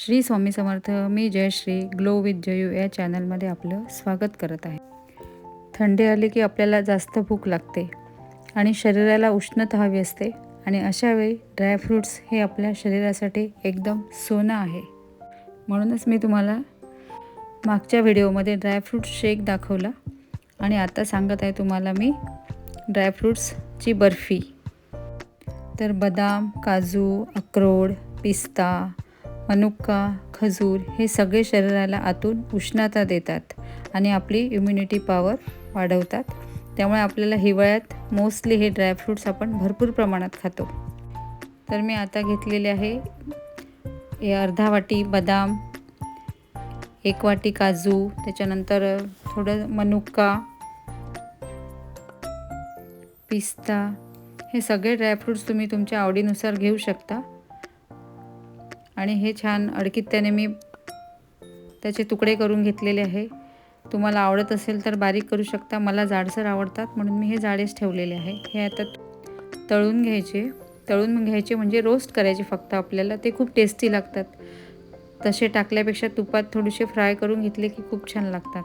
श्री स्वामी समर्थ मी Jayashree glow with Jayu या चॅनलमध्ये आपलं स्वागत करत आहे. थंडी आली की आपल्याला जास्त भूक लागते आणि शरीराला उष्णता हवी असते आणि अशावेळी ड्रायफ्रूट्स हे आपल्या शरीरासाठी एकदम सोनं आहे. म्हणूनच मी तुम्हाला मागच्या व्हिडिओमध्ये ड्रायफ्रूट शेक दाखवला आणि आता सांगत आहे तुम्हाला मी ड्रायफ्रूट्सची बर्फी. तर बदाम काजू अक्रोड पिस्ता मनुक्का खजूर हे सगळे शरीराला आतून उष्णता देतात आणि आपली इम्युनिटी पॉवर वाढवतात. त्यामुळे आपल्याला हिवाळ्यात मोस्टली हे ड्रायफ्रूट्स आपण भरपूर प्रमाणात खातो. तर मी आता घेतलेले आहे हे अर्धा वाटी बदाम एक वाटी काजू त्याच्यानंतर थोडं मनुक्का पिस्ता हे सगळे ड्रायफ्रूट्स तुम्ही तुमच्या आवडीनुसार घेऊ शकता. आणि हे छान अडकित्याने मी त्याचे तुकडे करून घेतलेले आहे. तुम्हाला आवडत असेल तर बारीक करू शकता. मला जाडसर आवडतात म्हणून मी हे जाडेच ठेवलेले आहे. हे आता तळून घ्यायचे. तळून घ्यायचे म्हणजे रोस्ट करायचे फक्त आपल्याला. ते खूप टेस्टी लागतात. तसे टाकल्यापेक्षा तुपात थोडेसे फ्राय करून घेतले की खूप छान लागतात.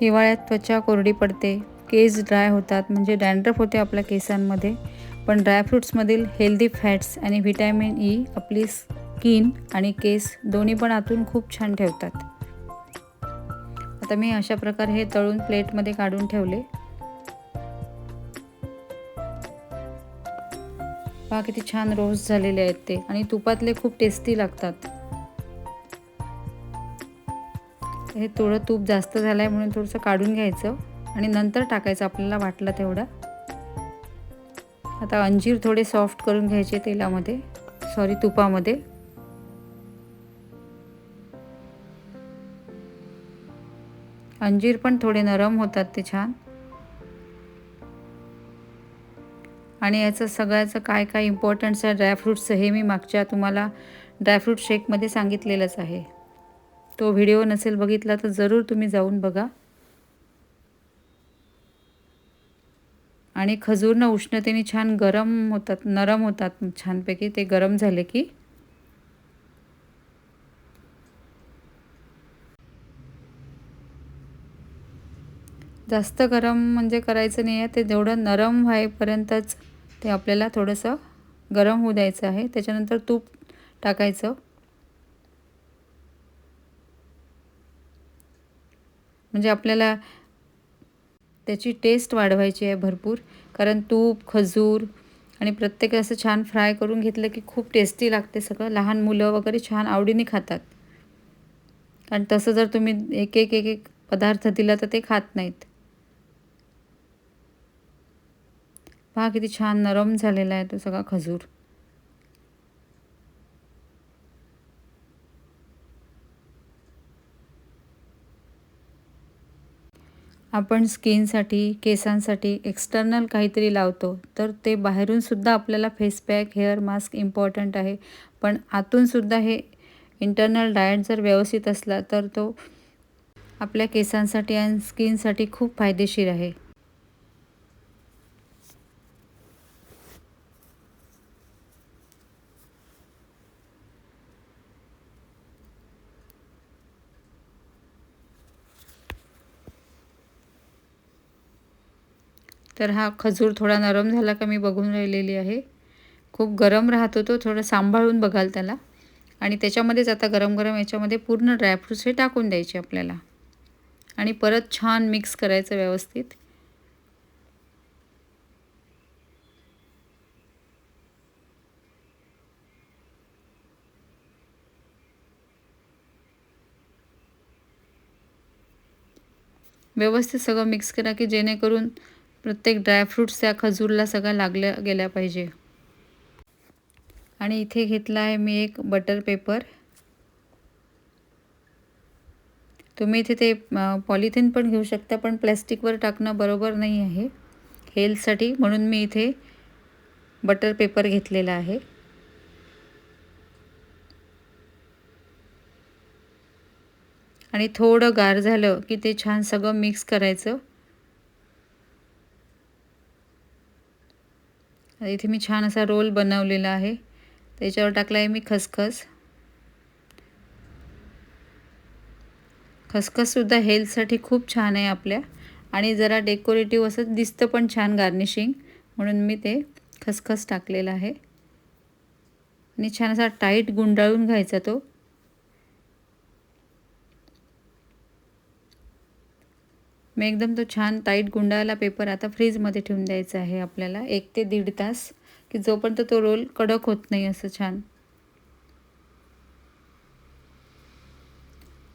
हिवाळ्यात त्वचा कोरडी पडते. केस ड्राय होतात. म्हणजे डॅन्ड्रफ होते आपल्या केसांमध्ये. पण ड्रायफ्रूट्समधील हेल्दी फॅट्स आणि व्हिटॅमिन ई आपली स्किन आणि केस दोन्ही पण आतून खूप छान ठेवतात. आता मी अशा प्रकारे हे तळून प्लेटमध्ये काढून ठेवले. पहा किती छान रोस्ट झालेले आहेत ते आणि तुपातले खूप टेस्टी लागतात. हे थोडं तूप जास्त झालं आहे म्हणून थोडंसं काढून घ्यायचं आणि नंतर टाकायचं आपल्याला वाटलं तेवढं. आता अंजीर थोडे सॉफ्ट करून घ्यायचे तेलामध्ये. सॉरी तुपामध्ये. अंजीर पण थोडे नरम होतात ते छान. आणि याचं सगळ्याचं काय काय इम्पॉर्टन्स आहे ड्रायफ्रूट्सचं हे मी मागच्या तुम्हाला ड्रायफ्रूट शेकमध्ये सांगितलेलंच आहे. तो व्हिडिओ नसेल बघितला तर जरूर तुम्ही जाऊन बघा. आणि खजूरनं उष्णतेने छान गरम होतात नरम होतात छानपैकी. ते गरम झाले की जास्त गरम म्हणजे करायचं नाही आहे. ते जेवढं नरम व्हायपर्यंतच ते आपल्याला थोडंसं गरम होऊ द्यायचं आहे. त्याच्यानंतर तूप टाकायचं. म्हणजे आपल्याला त्याची टेस्ट वाढवायची आहे भरपूर. कारण तूप खजूर आणि प्रत्येक असं छान फ्राय करून घेतलं की खूप टेस्टी लागते सगळं. लहान मुलं वगैरे छान आवडीने खातात. कारण तसं जर तुम्ही एक एक एक एक पदार्थ दिला तर ते खात नाहीत. पहा किती छान नरम झालेला आहे तो सगळा खजूर. आपण स्किनसाठी केसांसाठी एक्सटर्नल काहीतरी लावतो तर ते बाहेरूनसुद्धा आपल्याला face pack hair mask important आहे. पण आतूनसुद्धा हे इंटरनल डाएट जर व्यवस्थित असला तर तो आपल्या केसांसाठी आणि स्किनसाठी खूप फायदेशीर आहे. तर हा खजूर थोडा नरम झाला का मी बघून राहिलेली आहे. खूप गरम राहतो तो थोडं सांभाळून बघाल त्याला. आणि त्याच्यामध्येच आता गरम गरम याच्यामध्ये पूर्ण ड्रायफ्रूट्स हे टाकून द्यायचे आपल्याला. आणि परत छान मिक्स करायचं व्यवस्थित. व्यवस्थित सगळं मिक्स करा की जेणेकरून प्रत्येक ड्रायफ्रूट्स त्या खजूरला सगळ्या लागल्या गेल्या पाहिजे. आणि इथे घेतला आहे मी एक बटर पेपर तुम्ही इथे ते पॉलिथिन पण घेऊ शकता पण प्लॅस्टिकवर टाकणं बरोबर नाही आहे. हेल्थसाठी म्हणून मी इथे बटर पेपर घेतलेला आहे. आणि थोडं गार झालं की ते छान सगळं मिक्स करायचं. इथे मी छान असा रोल बनवलेला आहे. त्याच्यावर टाकला आहे मी खसखस. खसखससुद्धा हेल्थसाठी खूप छान आहे आपल्या. आणि जरा डेकोरेटिव्ह असं दिसतं पण छान गार्निशिंग म्हणून मी ते खसखस टाकलेलं आहे. आणि छान असा टाईट गुंडाळून घ्यायचा तो. मी एकदम तो छान टाईट गुंडाळला पेपर आता फ्रीजमध्ये ठेवून द्यायचा आहे आपल्याला. एक ते दीड तास. की जोपर्यंत तो रोल कडक होत नाही असं छान.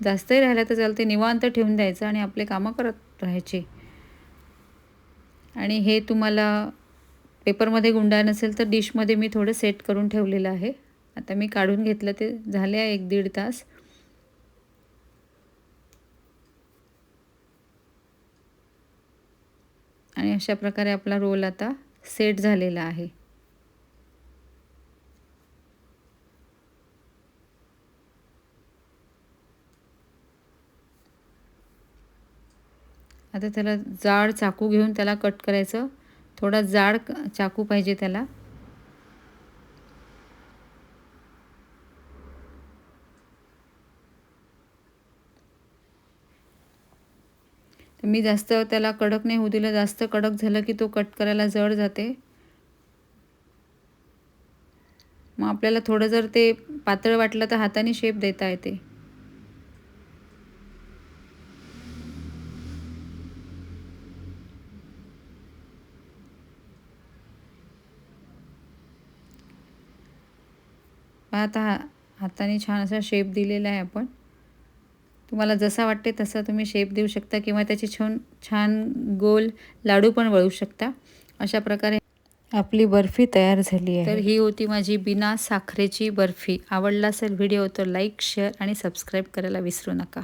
जास्तही राहिलं तर चालते निवांत ठेवून द्यायचं आणि आपले कामं करत राहायचे. आणि हे तुम्हाला पेपरमध्ये गुंडाळ नसेल तर डिशमध्ये मी थोडं सेट करून ठेवलेलं आहे. आता मी काढून घेतलं ते झाले आहे एक दीड तास. आणि अशा प्रकारे आपला रोल आता सेट झालेला आहे. आता त्याला जाड चाकू घेऊन त्याला कट करायचं. थोडा जाड चाकू पाहिजे त्याला. तर मी जास्त त्याला कडक नाही होऊ दिलं. जास्त कडक झालं की तो कट करायला जड जाते. मग आपल्याला थोडं जर ते पातळ वाटलं तर हाताने शेप देता येते. आता हाताने छान असा शेप दिलेला आहे आपण. तुम्हाला जसा वाटते तसा तुम्ही शेप देऊ शकता किंवा त्याची छान छान गोल लाडू पण वळू शकता. अशा प्रकारे आपली बर्फी तयार झाली आहे. तर ही होती माझी बिना साखरेची बर्फी. आवडला असेल व्हिडिओ तर लाईक शेअर आणि सबस्क्राईब करायला विसरू नका.